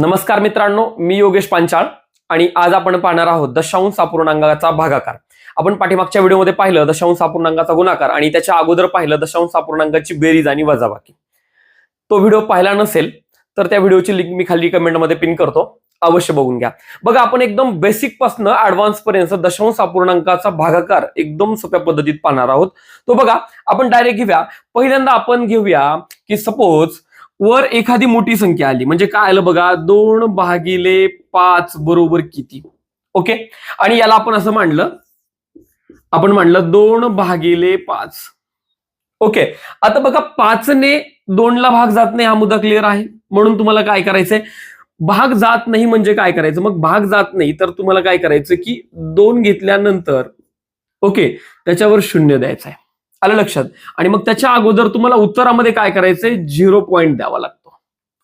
नमस्कार मित्रांनो मी योगेश पांचाळ आणि आज आपण पाहणार आहोत दशांश अपूर्णांगाचा भागाकार. आपण पाठीमागच्या व्हिडिओमध्ये पाहिलं दशांश अपूर्णांगाचा गुणाकार आणि त्याच्या अगोदर पाहिलं दशांश अपूर्णांकाची बेरीज आणि वजाबाकी. तो व्हिडिओ पाहिला नसेल तर त्या व्हिडिओची लिंक मी खाली कमेंटमध्ये पिन करतो. अवश्य बघून घ्या. बघा आपण एकदम बेसिक पासनं ऍडव्हान्स पर्यंत दशांश अपूर्णांकाचा भागाकार एकदम सोप्या पद्धतीत पाहणार आहोत. तो बघा आपण डायरेक्ट घेऊया. पहिल्यांदा आपण घेऊया की सपोज वर एखादी मोठी संख्या आली. म्हणजे काय आलं बघा? दोन भागिले पाच बरोबर किती? ओके? आणि याला आपण असं मांडलं. आपण मांडलं दोन भागिले पाच. ओके? आता बघा पाचने दोनला भाग जात नाही हा मुद्दा क्लिअर आहे. म्हणून तुम्हाला काय करायचंय? भाग जात नाही म्हणजे काय करायचं? मग भाग जात नाही तर तुम्हाला काय करायचं की दोन घेतल्यानंतर ओके? त्याच्यावर शून्य द्यायचं आहे आलं लक्षात. आणि मग त्याच्या अगोदर तुम्हाला उत्तरामध्ये काय करायचंय? झिरो पॉईंट द्यावा लागतो.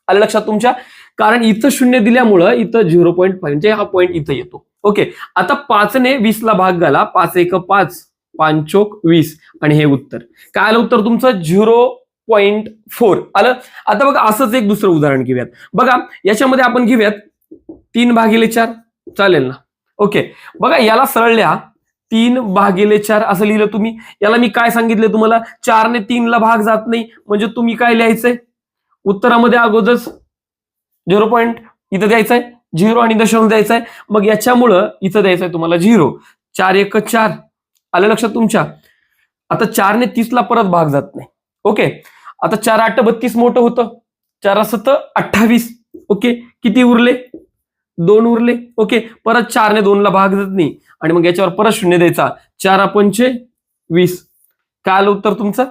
आलं लक्षात तुमच्या? कारण इथं शून्य दिल्यामुळं इथं झिरो पॉईंट म्हणजे हा पॉईंट इथं येतो. ओके. आता पाचने वीसला भाग घाला. पाच एक पाच पांचोक वीस आणि हे उत्तर. काय आलं उत्तर तुमचं? Zero point four. आलं? आता बघा असंच एक दुसरं उदाहरण घेऊयात. बघा याच्यामध्ये आपण घेऊयात तीन भागिले चार. चालेल ना? ओके. बघा याला सरळ लिहा. तीन भागिले चार असं लिहिलं तुम्ही. याला मी काय सांगितलं तुम्हाला? चारने तीनला भाग जात नाही. म्हणजे तुम्ही काय लिहायचंय? उत्तरामध्ये अगोदरच झिरो पॉईंट इथं द्यायचंय. झिरो आणि दशांश द्यायचाय. मग याच्यामुळं इथं द्यायचंय तुम्हाला झिरो. चार एक चार. आलं लक्षात तुमच्या? आता चारने तीसला परत भाग जात नाही. ओके? आता चार आठ बत्तीस मोठं होतं. चार सत अठ्ठावीस. ओके? किती उरले? दोन उरले. ओके परत चारने दोनला भाग जात नाही. आणि मग याच्यावर परत शून्य द्यायचा. चार पंचे वीस. काय आलं उत्तर तुमचं?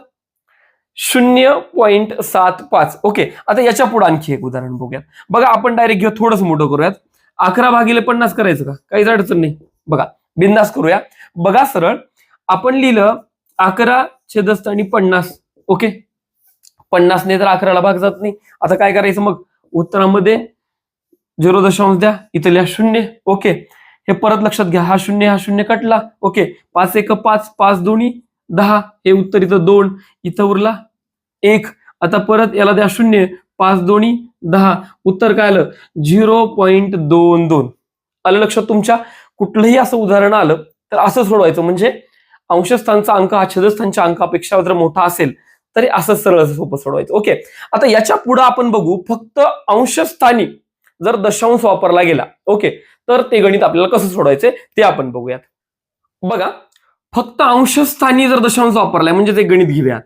शून्य पॉईंट सात पाच. ओके आता याच्यापुढे आणखी एक उदाहरण बघूयात. बघा आपण डायरेक्ट घेऊ थोडंस मोठं करूयात. अकरा भागिले पन्नास करायचं का? काहीच अडचण नाही. बघा बिंदास करूया. बघा सरळ. आपण लिहिलं अकरा छेदस्त आणि पन्नास. ओके? पन्नासने तर अकराला भाग जात नाही. आता काय करायचं मग? उत्तरामध्ये झिरो दशांश द्या. इथं लिहा शून्य. ओके. हे परत लक्षात घ्या. हा शून्य हा शून्य कटला. ओके. पाच एक पाच पाच दोन्ही दहा. हे उत्तर इथं दोन. इथं उरला एक. आता परत याला द्या शून्य. पाच दोन्ही दहा. उत्तर काय आलं? झिरो पॉईंट दोन दोन. आलं लक्षात तुमच्या? कुठलंही असं उदाहरण आलं तर असं सोडवायचं म्हणजे अंशस्थानचा अंक हा छेदस्थानच्या अंकापेक्षा जर मोठा असेल तरी असं सरळ सोपं सोडवायचं. ओके. आता याच्यापुढे आपण बघू फक्त अंशस्थानी जर दशांश वापरला गेला ओके तर ते गणित आपल्याला कसं सोडवायचं ते आपण बघूयात. बघा फक्त अंशस्थानी जर दशांश वापरलाय म्हणजे ते गणित घेऊयात.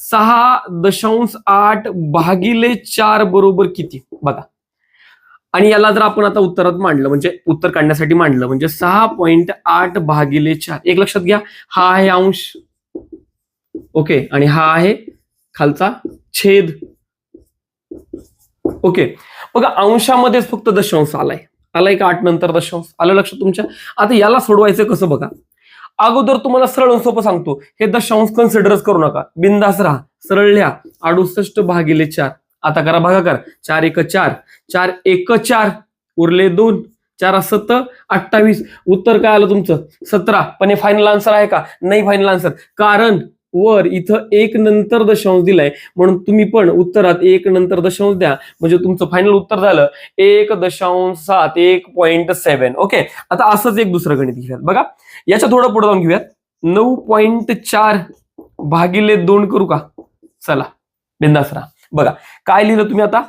सहा दशांश आठ भागिले चार बरोबर किती? बघा. आणि याला जर आपण आता उत्तरात मांडलं म्हणजे उत्तर काढण्यासाठी मांडलं म्हणजे सहा पॉईंट आठ भागिले चार. एक लक्षात घ्या हा आहे अंश. ओके आणि हा आहे खालचा छेद. ओके बघा अंशामध्येच फक्त दशांश आलाय. आलाय का आठ नंतर दशांश आलं लक्षात तुमच्या? आता याला सोडवायचं कसं बघा? अगोदर तुम्हाला सरळ सोपं सांगतो. हे दशांश कन्सिडरच करू नका. बिंदास राहा. सरळ लिहा. अडुसष्ट भागिले चार. आता करा भागाकार. चार एक चार. चार एक चार. उरले दोन. चार सत. अठ्ठावीस. उत्तर काय आलं तुमचं? सतरा. पण हे फायनल आन्सर आहे का? नाही फायनल आन्सर कारण वर इथं एक नंतर दशांश दिलाय. म्हणून तुम्ही पण उत्तरात एक नंतर दशांश द्या. म्हणजे तुमचं फायनल उत्तर झालं. एक दशांश सात एक पॉईंट सेव्हन ओके आता असंच एक दुसरं गणित घेऊयात. बघा. याच्या थोडं पुढे जाऊन घेऊयात. नऊ पॉईंट चार भागिले दोन करू का? चला. बिंदासरा राहा. बघा. काय लिहिलं तुम्ही आता?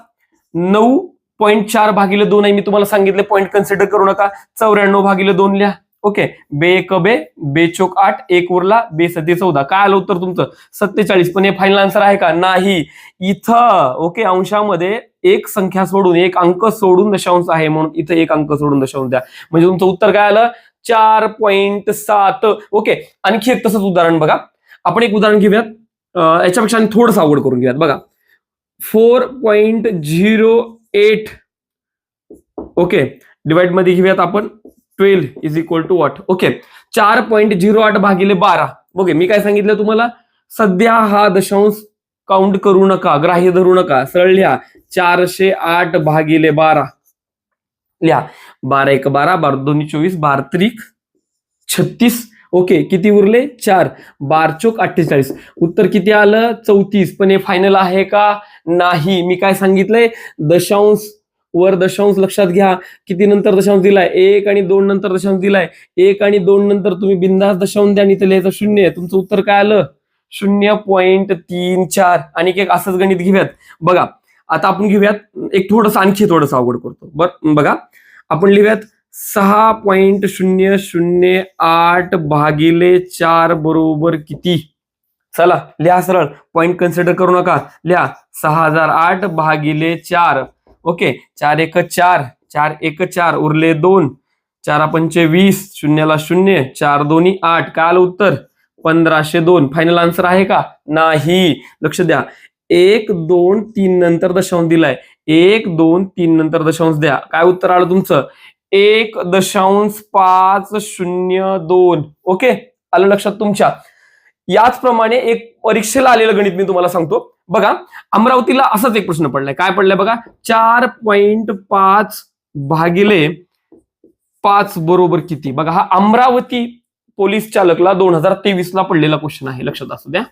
नऊ पॉईंट चार भागिले दोन आहे. मी तुम्हाला सांगितले पॉईंट कन्सिडर करू नका. चौऱ्याण्णव भागिले दोन लिहा. ओके. बे एक बे बे चोक आठ एक उरला बे सती चौदा. काय आलं उत्तर तुमचं? सत्तेचाळीस. पण हे फायनल आन्सर आहे का? नाही. इथं ओके अंशामध्ये एक संख्या सोडून एक अंक सोडून दशांश आहे म्हणून इथं एक अंक सोडून दशांश द्या. म्हणजे तुमचं उत्तर काय आलं? चार पॉईंट सात. ओके. आणखी एक तसंच उदाहरण बघा. आपण एक उदाहरण घेऊयात. याच्यापेक्षा आणि थोडंसं आवड करून घेऊयात. बघा. Four point zero eight. Okay. डिवाइडमध्ये घेऊयात आपण. Twelve is equal to what okay चार पॉईंट झिरो आठ भागिले बारा. ओके मी काय सांगितलं तुम्हाला? सध्या हा दशांश काउंट करू नका ग्राह्य धरू नका. सरळ लिहा. चारशे आठ भागिले बारा. लिहा. बारा एक बारा बारा दोन्ही चोवीस बार त्रिक छत्तीस. ओके किती उरले? चार. बार चोक अठ्ठेचाळीस. उत्तर किती आलं? चौतीस. पण हे फायनल आहे का? नाही. मी काय सांगितलंय? दशांश वर दशांश लक्षात घ्या. किती नंतर दशांश दिलाय? एक आणि दोन नंतर दशांश दिलाय. एक आणि दोन नंतर तुम्ही बिंदास दशांश द्या आणि इथं लिहायचं शून्य आहे. तुमचं उत्तर काय आलं? शून्य पॉईंट तीन चार. आणि एक असंच गणित घेऊयात. बघा आता आपण घेऊयात. एक थोडंसं आणखी थोडंसं अवघड करतो. बर बघा. आपण लिहूयात. सहा पॉईंट शून्य शून्य आठ भागिले चार बरोबर किती? चला लिहा सरळ. पॉईंट कन्सिडर करू नका. लिहा. सहा हजार आठ भागिले चार. ओके चार एक चार चार एक चार उरले दोन. चार पंचे वीस शून्याला शून्य चार दोन्ही आठ काल उत्तर पंधराशे दोन. फायनल आन्सर आहे का? नाही. लक्ष द्या. एक दोन तीन नंतर दशांश दिलाय. एक दोन तीन नंतर दशांश द्या. काय उत्तर आलं तुमचं? एक दशांश पाच शून्य दोन. ओके? आलं लक्षात तुमच्या? याचप्रमाणे एक परीक्षेला आलेलं गणित मी तुम्हाला सांगतो. बघा अमरावतीला असाच एक प्रश्न पडलाय. काय पडलाय बघा? चार पॉइंट पाच भागिले पाच बरोबर किती? बघा हा अमरावती पोलीस चालकला दोन हजार तेवीस ला पडलेला क्वेश्चन आहे. लक्षात असू द्या.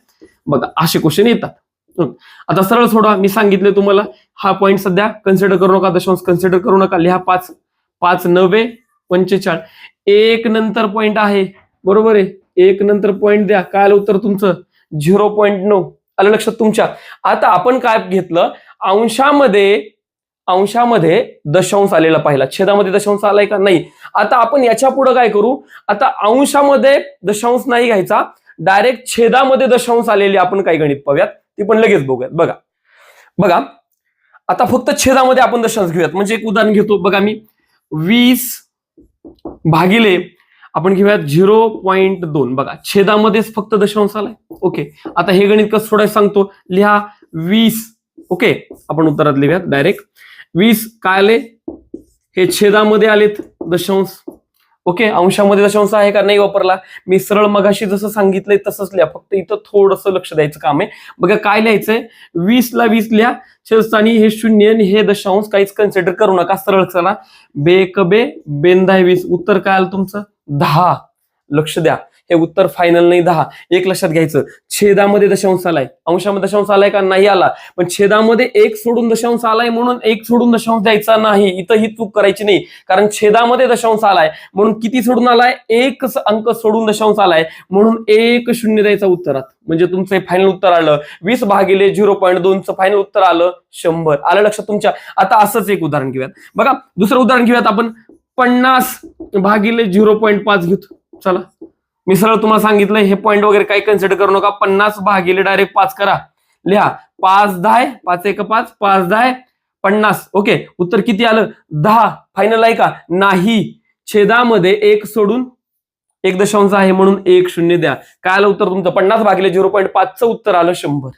बघा असे क्वेश्चन येतात. आता सरळ सोडा मी सांगितले तुम्हाला हा पॉईंट सध्या कन्सिडर करू नका दशांश कन्सिडर करू नका. लिहा पाच पाच नव्हे पंचेचाळीस एक नंतर पॉईंट आहे. बरोबर आहे? एक नंतर पॉईंट द्या. काय आलं उत्तर तुमचं? झिरो पॉईंट नऊ. आलं लक्षात तुमच्या? आता आपण काय घेतलं? अंशामध्ये अंशामध्ये दशांश आलेला पाहिला. छेदामध्ये दशांश आलाय का? नाही. आता आपण याच्यापुढे काय करू? आता अंशामध्ये दशांश नाही घ्यायचा. डायरेक्ट छेदामध्ये दशांश आलेले आपण काही गणित पाहूयात. ती पण लगेच बघूयात. बघा. बघा. आता फक्त छेदामध्ये आपण दशांश घेऊयात. म्हणजे एक उदाहरण घेतो. बघा मी. वीस भागिले आपण घेऊयात झिरो पॉईंट दोन. बघा छेदामध्येच फक्त दशांश आलाय. ओके आता हे गणित कसं सोडायचं सांगतो. लिहा वीस. ओके आपण उत्तरात लिहूयात डायरेक्ट वीस काय आले? हे छेदामध्ये आलेत दशांश. ओके अंशामध्ये दशांश आहे का नाही वापरला? मी सरळ मगाशी जसं सांगितलंय तसंच लिहा. फक्त इथं थोडंसं लक्ष द्यायचं काम आहे. बघा काय लिहायचंय? वीस ला वीस लिहा. छेदस्थानी हे शून्य आणि हे दशांश. काहीच कन्सिडर करू नका सरळ चला. बे क बे बेंदा वीस. उत्तर काय आलं तुमचं? दहा. लक्ष द्या. हे उत्तर फायनल नाही दहा. एक लक्षात घ्यायचं. छेदामध्ये दशांश आलाय. अंशामध्ये दशांश आलाय का? नाही आला. पण छेदामध्ये एक सोडून दशांश आलाय म्हणून एक सोडून दशांश द्यायचा नाही. इथं ही चूक करायची नाही. कारण छेदामध्ये दशांश आलाय म्हणून किती सोडून आलाय? एक अंक सोडून दशांश आलाय म्हणून एक शून्य द्यायचा उत्तरात. म्हणजे तुमचं फायनल उत्तर आलं. वीस भागिले झिरो पॉईंट दोनचं फायनल उत्तर आलं. शंभर. आलं लक्षात तुमच्या? आता असंच एक उदाहरण घेऊयात. बघा दुसरं उदाहरण घेऊयात आपण. पन्नास भागिले झिरो पॉईंट पाच घेतो. चला. मी सरळ तुम्हाला सांगितलं हे पॉईंट वगैरे काही कन्सिडर करू नका. पन्नास भागिले डायरेक्ट पाच करा. लिहा. पाच दहा पाच एक पाच पाच दहा पन्नास. ओके. उत्तर किती आलं? दहा. फायनल आहे का? नाही. छेदामध्ये एक सोडून एक दशांश आहे म्हणून एक शून्य द्या. काय आलं उत्तर तुमचं? पन्नास भागिले झिरो पॉईंट पाचचं उत्तर आलं शंभर.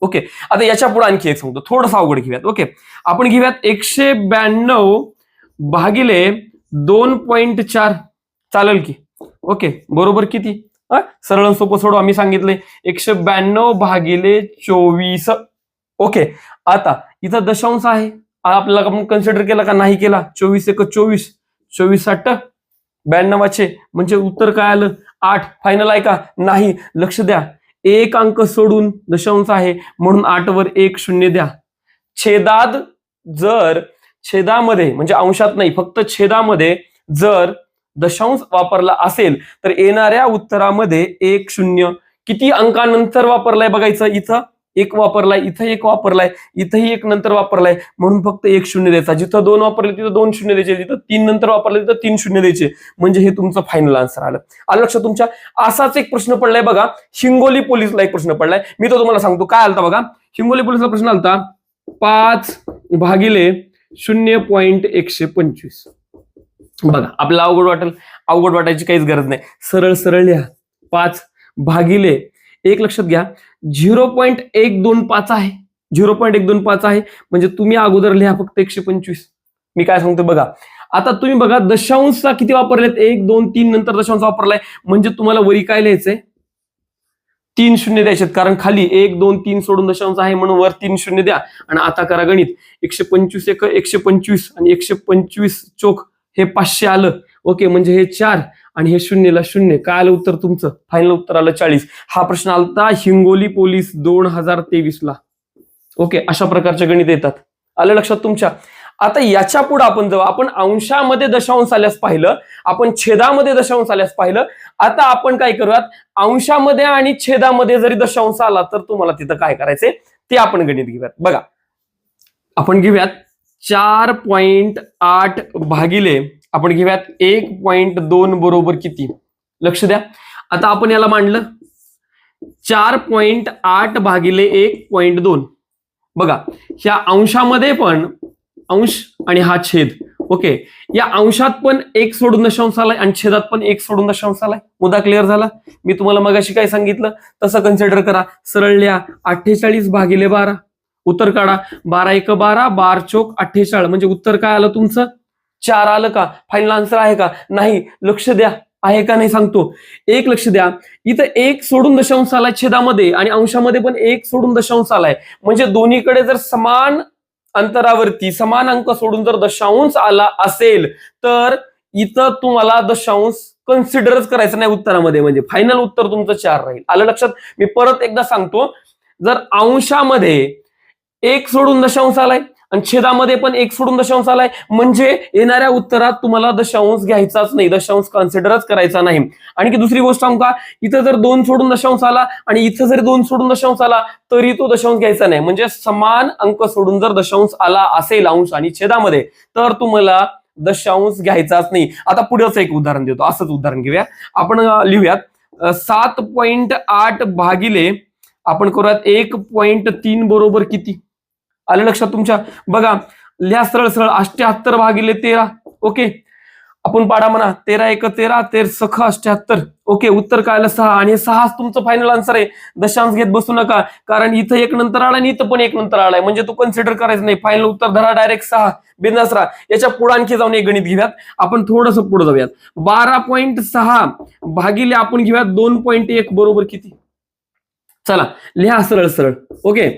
ओके. आता याच्यापुढे आणखी एक सांगतो. थोडंसं अवघड घेऊयात. ओके. आपण घेऊयात एकशे ब्याण्णव भागिले दोन पॉइंट चार चालेल की. ओके बरोबर किती? सरळ सोपं सोडू आम्ही सांगितले एकशे ब्याण्णव भागिले चोवीस. ओके आता इथं दशांश आहे. आपल्याला आपण कन्सिडर केला का नाही केला? चोवीस एक चोवीस. चोवीस आठ ब्याण्णवाचे. म्हणजे उत्तर काय आलं? आठ. फायनल आहे का? नाही. लक्ष द्या. एक अंक सोडून दशांश आहे. म्हणून आठ वर एक शून्य द्या. छेदाद जर छेदामध्ये म्हणजे अंशात नाही फक्त छेदामध्ये जर दशांश वापरला असेल तर येणाऱ्या उत्तरामध्ये एक शून्य. किती अंकानंतर वापरलाय बघायचं इथं? एक वापरलाय इथं एक वापरलाय इथंही एक नंतर वापरलाय. म्हणून फक्त एक शून्य द्यायचा. जिथं दोन वापरले तिथं दोन शून्य द्यायचे. जिथं तीन नंतर वापरले तिथं तीन शून्य द्यायचे. म्हणजे हे तुमचं फायनल आन्सर आलं. आलं लक्षात तुमच्या? असाच एक प्रश्न पडलाय बघा. हिंगोली पोलीसला एक प्रश्न पडलाय. मी तो तुम्हाला सांगतो काय आलता बघा? हिंगोली पोलीसला प्रश्न आलता. पाच भागिले शून्य पॉईंट एकशे पंचवीस. बघा आपल्याला अवघड वाटेल. अवघड वाटायची काहीच गरज नाही. सरळ सरळ लिहा. पाच भागिले एक लक्षात घ्या. झिरो पॉईंट एक दोन पाच आहे. झिरो पॉईंट एक दोन पाच आहे. म्हणजे तुम्ही अगोदर लिहा फक्त एकशे पंचवीस. मी काय सांगतो बघा. आता तुम्ही बघा दशांशचा किती वापरलेत? एक दोन तीन नंतर दशांश वापरलाय. म्हणजे तुम्हाला वरी काय लिहायचंय? तीन शून्य द्यायचे कारण खाली एक दोन तीन सोडून दशांश आहे म्हणून वर तीन शून्य द्या. आणि आता करा गणित. एकशे पंचवीस एक एकशे पंचवीस आणि एकशे पंचवीस चोख हे पाचशे आलं. ओके म्हणजे हे चार आणि हे शून्यला शून्य. काय आलं उत्तर तुमचं? फायनल उत्तर आलं चाळीस. हा प्रश्न आलता हिंगोली पोलीस दोन हजार तेवीस ला ओके अशा प्रकारचे गणित येतात. आलं लक्षात तुमच्या? आता याच्यापुढे आपण जेव्हा आपण अंशामध्ये दशांश आल्यास पाहिलं. आपण छेदामध्ये दशांश आल्यास पाहिलं. आता आपण काय करूयात? अंशामध्ये आणि छेदामध्ये जरी दशांश आला तर तुम्हाला तिथं काय करायचंय? ते आपण गणित घेऊयात. बघा. आपण घेऊयात चार पॉइंट आठ भागिले. आपण घेऊयात एक पॉइंट दोन बरोबर किती? लक्ष द्या. आता आपण याला मांडलं. चार पॉइंट आठ भागिले एक पॉइंट दोन. बघा. ह्या अंशामध्ये पण अंश आणि हा छेद. ओके या अंशात पण एक सोडून दशांश आलाय आणि छेदात पण एक सोडून दशांश आलाय. मुद्दा क्लिअर झाला? मी तुम्हाला मगाशी काय सांगितलं? तसं कन्सिडर करा. सरळ लिहा. अठ्ठेचाळीस भागिले बारा. उत्तर काढा. बारा एक बारा बार चोक अठ्ठेचाळीस म्हणजे उत्तर काय आलं तुमचं? चार आलं का? फायनल आन्सर आहे का? नाही. लक्ष द्या. आहे का नाही सांगतो. एक लक्ष द्या. इथं एक सोडून दशांश आलाय छेदामध्ये आणि अंशामध्ये पण एक सोडून दशांश आलाय. म्हणजे दोन्हीकडे जर समान अंतरावरती समान अंक सोडून जर दशांश आला असेल तर इथं तुम्हाला दशांश कन्सिडरच करायचं नाही उत्तरामध्ये. म्हणजे फायनल उत्तर तुमचं चार राहील. आलं लक्षात? मी परत एकदा सांगतो. जर अंशामध्ये एक सोडून दशांश आलाय आणि छेदामध्ये पण एक सोडून दशांश आलाय. म्हणजे येणाऱ्या उत्तरात तुम्हाला दशांश घ्यायचाच नाही. दशांश कन्सिडरच करायचा नाही. आणखी दुसरी गोष्ट सांगू का? इथं जर दोन सोडून दशांश आला आणि इथं जरी दोन सोडून दशांश आला तरी तो दशांश घ्यायचा नाही. म्हणजे समान अंक सोडून जर दशांश आला असेल अंश आणि छेदामध्ये तर तुम्हाला दशांश घ्यायचाच नाही. आता पुढेच एक उदाहरण देतो. असंच उदाहरण घेऊया. आपण लिहूयात. सात पॉइंट आठ भागिले आपण करूयात एक पॉइंट तीन बरोबर किती? आलं लक्षात तुमच्या? बघा लिहा सरळ सरळ अष्ट्याहत्तर भागिले तेरा. ओके? आपण पाडा म्हणा. तेरा एक तेरा तेर सख अष्ट्याहत्तर. ओके? उत्तर काय आलं? सहा. आणि सहा सहाच तुमचं फायनल आन्सर आहे. दशांश घेत बसू नका. कारण इथं एक नंतर आला आणि इथं पण एक नंतर आलाय. म्हणजे तू कन्सिडर करायचं नाही. फायनल उत्तर धरा डायरेक्ट सहा. बिंदास राहा. याच्यापुढे आणखी जाऊन एक गणित घेऊयात. आपण थोडस पुढे जाऊयात. बारा पॉईंट सहा भागिले आपण घेऊयात दोन पॉईंट एक. बरोबर किती? चला लिहा सरळ सरळ. ओके?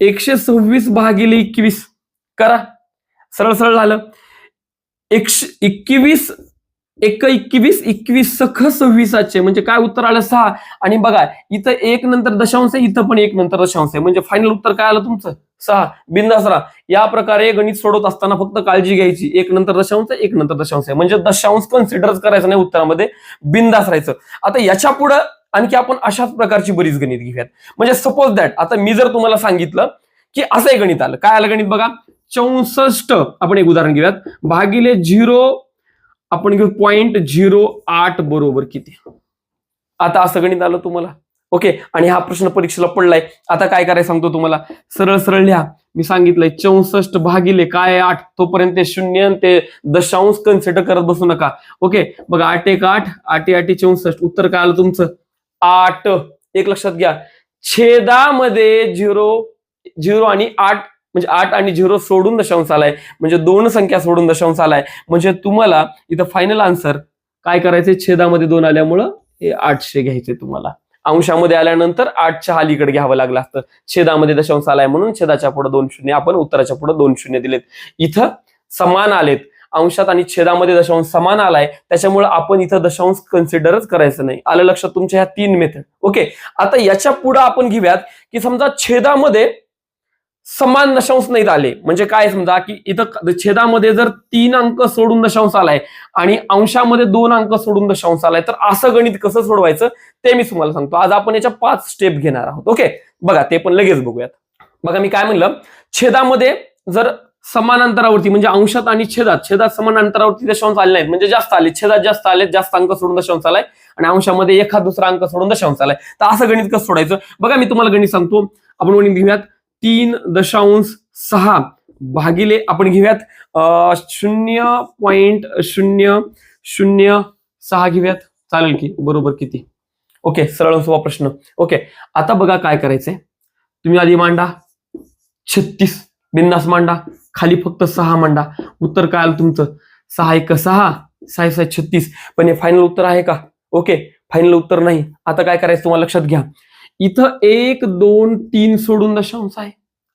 एकशे सव्वीस भागिले एकवीस. करा. सरळ सरळ झालं. एकशे एकवीस एक एकवीस एकवीस सख सव्वीसाचे. म्हणजे काय उत्तर आलं? सहा. आणि बघा इथं एक नंतर दशांश आहे इथं पण एक नंतर दशांश आहे. म्हणजे फायनल उत्तर काय आलं तुमचं? सहा. बिंदास या प्रकारे गणित सोडवत असताना फक्त काळजी घ्यायची. एक नंतर दशांश एक नंतर दशांश आहे. म्हणजे दशांश कन्सिडर करायचं नाही उत्तरामध्ये. बिंदास राहायचं. आता याच्या पुढं आणखी आपण अशाच प्रकारची बरीच गणित घेऊयात. म्हणजे सपोज दॅट आता मी जर तुम्हाला सांगितलं की असं एक गणित आलं. काय आलं गणित बघा? चौसष्ट आपण एक उदाहरण घेऊयात. भागिले झिरो आपण घेऊ पॉईंट झिरो आठ बरोबर किती? आता असं गणित आलं तुम्हाला? ओके आणि हा प्रश्न परीक्षेला पडलाय. आता काय करायचं सांगतो तुम्हाला? सरळ सरळ लिहा. मी सांगितलंय चौसष्ट भागिले काय आठ? तोपर्यंत ते शून्य आणि ते दशांश कन्सिडर करत बसू नका. ओके बघा आठ एक आठ आठ आठ चौसष्ट. उत्तर काय आलं तुमचं? आठ. एक लक्षात घ्या. छेदामध्ये झिरो झिरो आणि आठ म्हणजे आठ आणि झिरो सोडून दशांश आलाय. म्हणजे दोन संख्या सोडून दशांश आलाय. म्हणजे तुम्हाला इथं फायनल आन्सर काय करायचे छेदामध्ये दोन आल्यामुळं हे आठशे घ्यायचे तुम्हाला. अंशामध्ये आल्यानंतर आठच्या अलीकडे घ्यावं लागलं असतं. छेदामध्ये दशांश आलाय म्हणून छेदाच्या पुढे दोन शून्य आपण उत्तराच्या पुढे दोन शून्य दिलेत. इथं समान आलेत. अंशात आणि छेदामध्ये दशांश समान आलाय त्याच्यामुळे आपण इथं दशांश कन्सिडरच करायचं नाही. आलं लक्षात तुमच्या ह्या तीन मेथड ओके आता याच्यापुढे आपण घेऊयात की समजा छेदामध्ये समान दशांश नाहीत आले. म्हणजे काय समजा की इथं छेदामध्ये जर तीन अंक सोडून दशांश आलाय आणि अंशामध्ये दोन अंक सोडून दशांश आलाय तर असं गणित कसं सोडवायचं? ते मी तुम्हाला सांगतो. आज आपण याच्या पाच स्टेप घेणार आहोत. ओके बघा ते पण लगेच बघूयात. बघा मी काय म्हणलं? छेदामध्ये जर समान अंतरावरती म्हणजे अंशात आणि छेदात. छेदात समान अंतरावरती दशांश आले नाहीत म्हणजे जास्त आले छेदात जास्त आले जास्त अंक सोडून दशांश आलाय. आणि अंशामध्ये एखाद दुसरा अंक सोडून दशांश आलाय. तर असं गणित कसं सोडायचं? बघा मी तुम्हाला गणित सांगतो. आपण गणित घेऊयात. तीन दशांश सहा भागिले आपण घेऊयात अं, शून्य पॉइंट शून्य शून्य सहा घेऊयात. चालेल की? बरोबर किती? ओके सरळ सोपा प्रश्न. ओके आता बघा काय करायचंय. तुम्ही आधी मांडा. छत्तीस. बिंदास मांडा. खाली फक्त सहा मांडा. उत्तर काय आलं तुमचं? सहा एक सहा सहा सहा छत्तीस. पण हे फायनल उत्तर आहे का? ओके फायनल उत्तर नाही. आता काय करायचं तुम्हाला लक्षात घ्या. इथं एक दोन तीन सोडून दशांश आहे.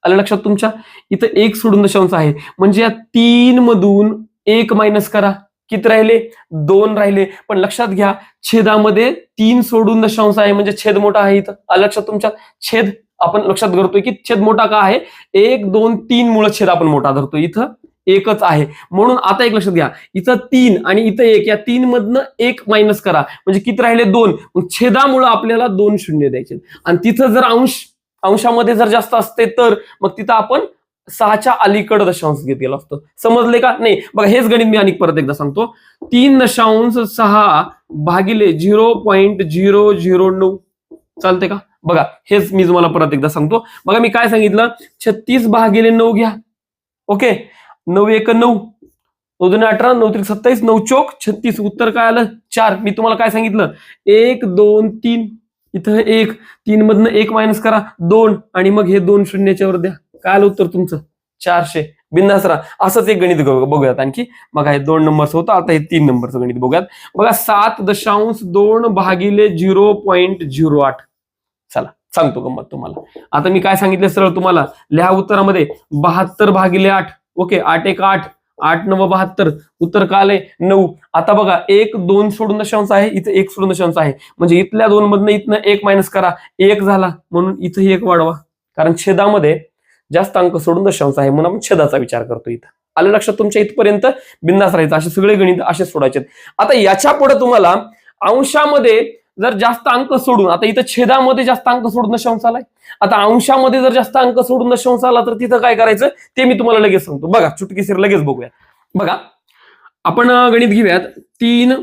आलं लक्षात तुमच्या? इथं एक सोडून दशांश आहे. म्हणजे या तीन मधून एक मायनस करा. किती राहिले? दोन राहिले. पण लक्षात घ्या छेदामध्ये तीन सोडून दशांश आहे. म्हणजे छेद मोठा आहे इथं. आलं लक्षात तुमच्या? छेद आपण लक्षात धरतोय की छेद मोठा का आहे? एक दोन तीन मुळे छेद आपण मोठा धरतो इथं एकच आहे. म्हणून आता एक लक्षात घ्या. इथं तीन आणि इथं एक. या तीन मधनं एक मायनस करा. म्हणजे किती राहिले? दोन. मग छेदामुळं आपल्याला दोन शून्य द्यायचे आणि तिथं जर अंश अंशामध्ये जर जास्त असते तर मग तिथं आपण सहाच्या अलीकडे दशांश घेत गेलो असतो. समजले का? नाही. बघा हेच गणित मी आणि परत एकदा सांगतो. तीन दशांश सहा भागिले झिरो पॉईंट झिरो झिरो नऊ. चालते का? बघा हेच मी तुम्हाला परत एकदा सांगतो. बघा मी काय सांगितलं? छत्तीस भागिले नऊ घ्या. ओके? नऊ एक नऊ. नऊ दोन अठरा नऊ त्रिक सत्तावीस नऊ चोक. छत्तीस उत्तर काय आलं? चार. मी तुम्हाला काय सांगितलं? एक दोन तीन. इथं एक. तीन मधनं एक मायनस करा. दोन. आणि मग हे दोन शून्याच्या वर द्या. काय आलं उत्तर तुमचं? चारशे. बिंदास असंच एक गणित बघूयात आणखी. मग हे दोन नंबरचं होतं. आता हे तीन नंबरचं गणित बघूयात. बघा सात दशांश दोन भागिले झिरो पॉईंट झिरो आठ. सांगतो गंमत तुम्हाला. आता मी काय सांगितलं सरळ तुम्हाला? लिहा उत्तरामध्ये बहात्तर भागिले आठ. ओके आठ एक आठ. आठ नव बहात्तर. उत्तर काल आलंय? नऊ. आता बघा एक दोन सोडून दशांश आहे इथं एक सोडून दशांश आहे. म्हणजे इथल्या दोन मधनं इथनं एक मायनस करा. एक झाला म्हणून इथंही एक वाढवा. कारण छेदामध्ये जास्त अंक सोडून दशांश आहे म्हणून आपण छेदाचा विचार करतो इथं. आलं लक्षात तुमच्या इथपर्यंत? बिंदास राहायचं. असे सगळे गणित असे सोडायचे आता याच्यापुढे तुम्हाला अंशामध्ये जर जास्त अंक सोडून आता इथं छेदामध्ये जास्त अंक सोडून दशांश आलाय. आता अंशामध्ये जर जास्त अंक सोडून दशांश आला तर तिथं काय करायचं? ते मी तुम्हाला लगेच सांगतो. बघा चुटकीसीर लगेच बघूया. बघा आपण गणित घेऊयात. तीन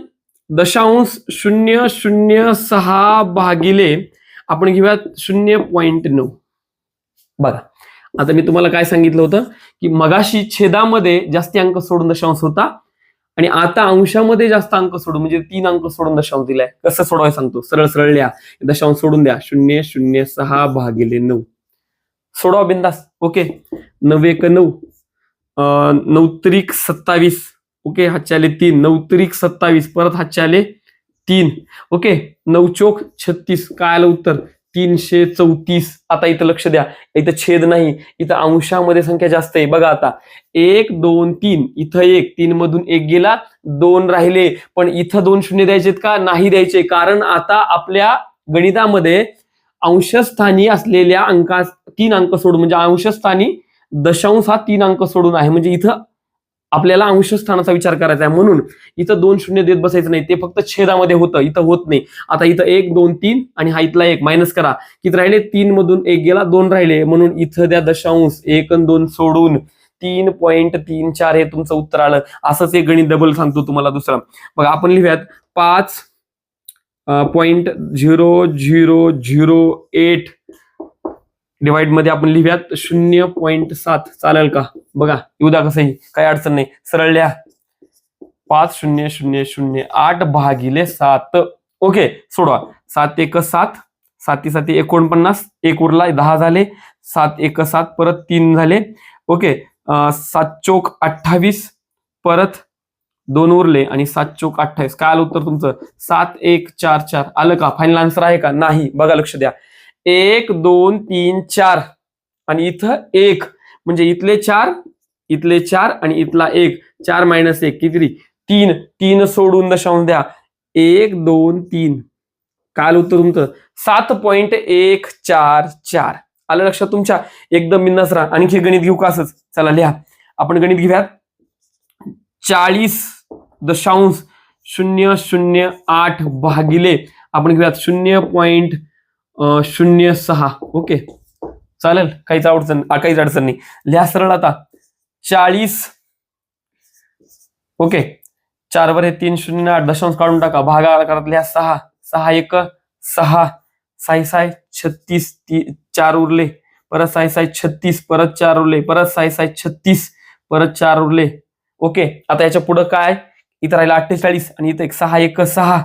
दशांश शून्य शून्य सहा भागिले आपण घेऊयात शून्य पॉईंट नऊ. बघा आता मी तुम्हाला काय सांगितलं होतं? की मगाशी छेदामध्ये जास्ती अंक सोडून दशांश होता आणि आता अंशामध्ये जास्त अंक सोडून म्हणजे तीन अंक सोडून दशांश दिलाय. कसं सोडवाय सांगतो? सरळ सरळ लिहा. दशांश सोडून द्या. शून्य शून्य सहा भागिले नऊ. सोडवा बिंदास. ओके. नऊ एक नऊ. अं, नऊ त्रिक सत्तावीस. ओके हातचे आले तीन. नऊ त्रिक सत्तावीस. परत हातचे आले तीन. ओके. नऊ चोक छत्तीस. काय आलं उत्तर? तीनशे चौतीस. आता इथं लक्ष द्या. इथं छेद नाही. इथं अंशामध्ये संख्या जास्त आहे. बघा आता. एक दोन तीन. इथं एक. तीन मधून एक गेला दोन राहिले. पण इथं दोन शून्य द्यायचेत का? नाही द्यायचे. कारण आता आपल्या गणितामध्ये अंशस्थानी असलेल्या अंका तीन अंक सोडून म्हणजे अंशस्थानी दशांश हा तीन अंक सोडून आहे. म्हणजे इथं आपल्याला अंशस्थानाचा विचार करायचा आहे. म्हणून इथं दोन शून्य देत बसायचं नाही. ते फक्त छेदामध्ये होतं. इथं होत नाही. आता इथं एक दोन तीन आणि हा इथला एक. मायनस करा. किती राहिले? तीन मधून एक गेला दोन राहिले. म्हणून इथं द्या दशांश. एक आणि दोन सोडून तीन पॉईंट तीन चार हे तुमचं उत्तर आलं. असंच एक गणित डबल सांगतो तुम्हाला दुसरं. बघा आपण लिहूयात. पाच point zero zero zero eight डिवाइडमध्ये आपण लिहूयात शून्य पॉईंट सात. चालेल का? बघा येऊ द्या कसंही. काही अडचण नाही. सरळ लिहा. पाच शून्य शून्य शून्य आठ भागिले सात. ओके सोडवा. सात एक सात. साती साती एकोणपन्नास. एक उरला दहा झाले. सात एक सात परत तीन झाले. ओके सात चोक अठ्ठावीस. परत दोन उरले आणि सात चोक अठ्ठावीस. काय आलं उत्तर तुमचं? सात एक चार चार. आलं का? फायनल आन्सर आहे का? नाही. बघा लक्ष द्या. एक दोन तीन चार. आणि इथं एक. म्हणजे इथले चार इथले चार आणि इथला एक. चार मायनस एक किती? तीन. तीन सोडून दशांश द्या. एक दोन तीन. काल उत्तर तुमचं. सात पॉइंट एक चार चार. आलं लक्षात तुमच्या? एकदम मिन्नस राहा. आणखी गणित घेऊ का असंच? चला लिहा. आपण गणित घेऊयात. चाळीस दशांश शून्य शून्य आठ भागिले. आपण घेऊयात शून्य पॉइंट शून्य सहा. ओके. चालेल. काहीच अडचण काहीच अडचण नाही. लिहा सरळ आता. चाळीस. ओके. चारवर हे तीन शून्य आठ. दशांश काढून टाका. भागा करत लिहा सहा. सहा एक. सहा. साई साय छत्तीस. ती चार उरले. परत साई साय छत्तीस. परत चार उरले. परत साई साय छत्तीस. परत चार उरले. ओके. आता याच्या पुढं काय? इथं राहिलं अठ्ठेचाळीस आणि इथं एक सहा एक सहा.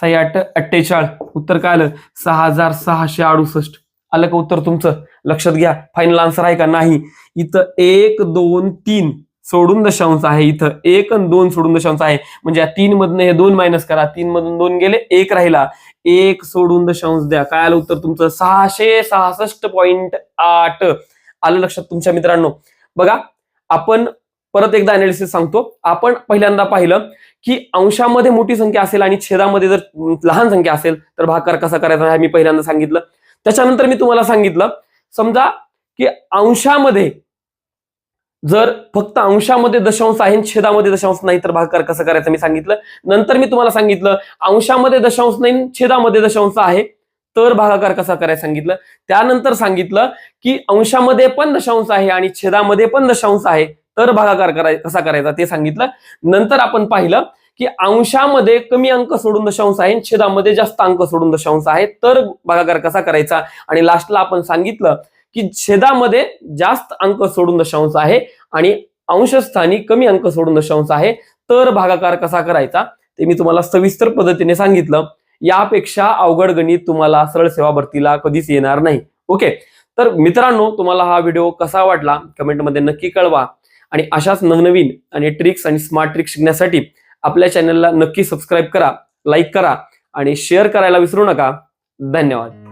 साई आठ अठ्ठेचाळ उत्तर काय आलं? सहा हजार सहाशे अडुसष्ट. आलं का उत्तर तुमचं? लक्षात घ्या फायनल आन्सर आहे का? नाही. इथं एक दोन तीन सोडून दशांश आहे. इथं एक आणि दोन सोडून दशांश आहे. म्हणजे या तीन मधनं हे दोन मायनस करा. तीन मधून दोन गेले एक राहिला. एक सोडून दशांश द्या. काय आलं उत्तर तुमचं? सहाशे सहासष्ट पॉईंट आठ. आलं लक्षात तुमच्या मित्रांनो. बघा आपण परत एकदा अनालिसिस सांगतो. आपण पहिल्यांदा पाहिलं की अंशामध्ये मोठी संख्या असेल आणि छेदामध्ये जर लहान संख्या असेल तर भागाकार कसा करायचा हे मी पहिल्यांदा सांगितलं. त्याच्यानंतर मी तुम्हाला सांगितलं समजा की अंशामध्ये जर फक्त अंशामध्ये दशांश आहे छेदामध्ये दशांश नाही तर भागाकार कसं करायचं मी सांगितलं. नंतर मी तुम्हाला सांगितलं अंशामध्ये दशांश नाही छेदामध्ये दशांश आहे तर भागाकार कसा करायचं सांगितलं. त्यानंतर सांगितलं की अंशामध्ये पण दशांश आहे आणि छेदामध्ये पण दशांश आहे तर भागाकार कराय कसा करायचा ते सांगितलं. नंतर आपण पाहिलं की अंशामध्ये कमी अंक सोडून दशांश आहे छेदामध्ये जास्त अंक सोडून दशांश आहे तर भागाकार कसा करायचा? आणि लास्टला आपण सांगितलं की छेदामध्ये जास्त अंक सोडून दशांश आहे आणि अंशस्थानी कमी अंक सोडून दशांश आहे. तर भागाकार कसा करायचा? ते मी तुम्हाला सविस्तर पद्धतीने सांगितलं. यापेक्षा अवघड गणित तुम्हाला सरळ सेवा भरतीला कधीच येणार नाही. ओके? तर मित्रांनो तुम्हाला हा व्हिडिओ कसा वाटला? कमेंटमध्ये नक्की कळवा. आणि अशाच नवनवीन आणि ट्रिक्स आणि स्मार्ट ट्रिक्स शिकण्यासाठी आपल्या चॅनलला नक्की सबस्क्राईब करा लाईक करा आणि शेअर करायला विसरू नका. धन्यवाद.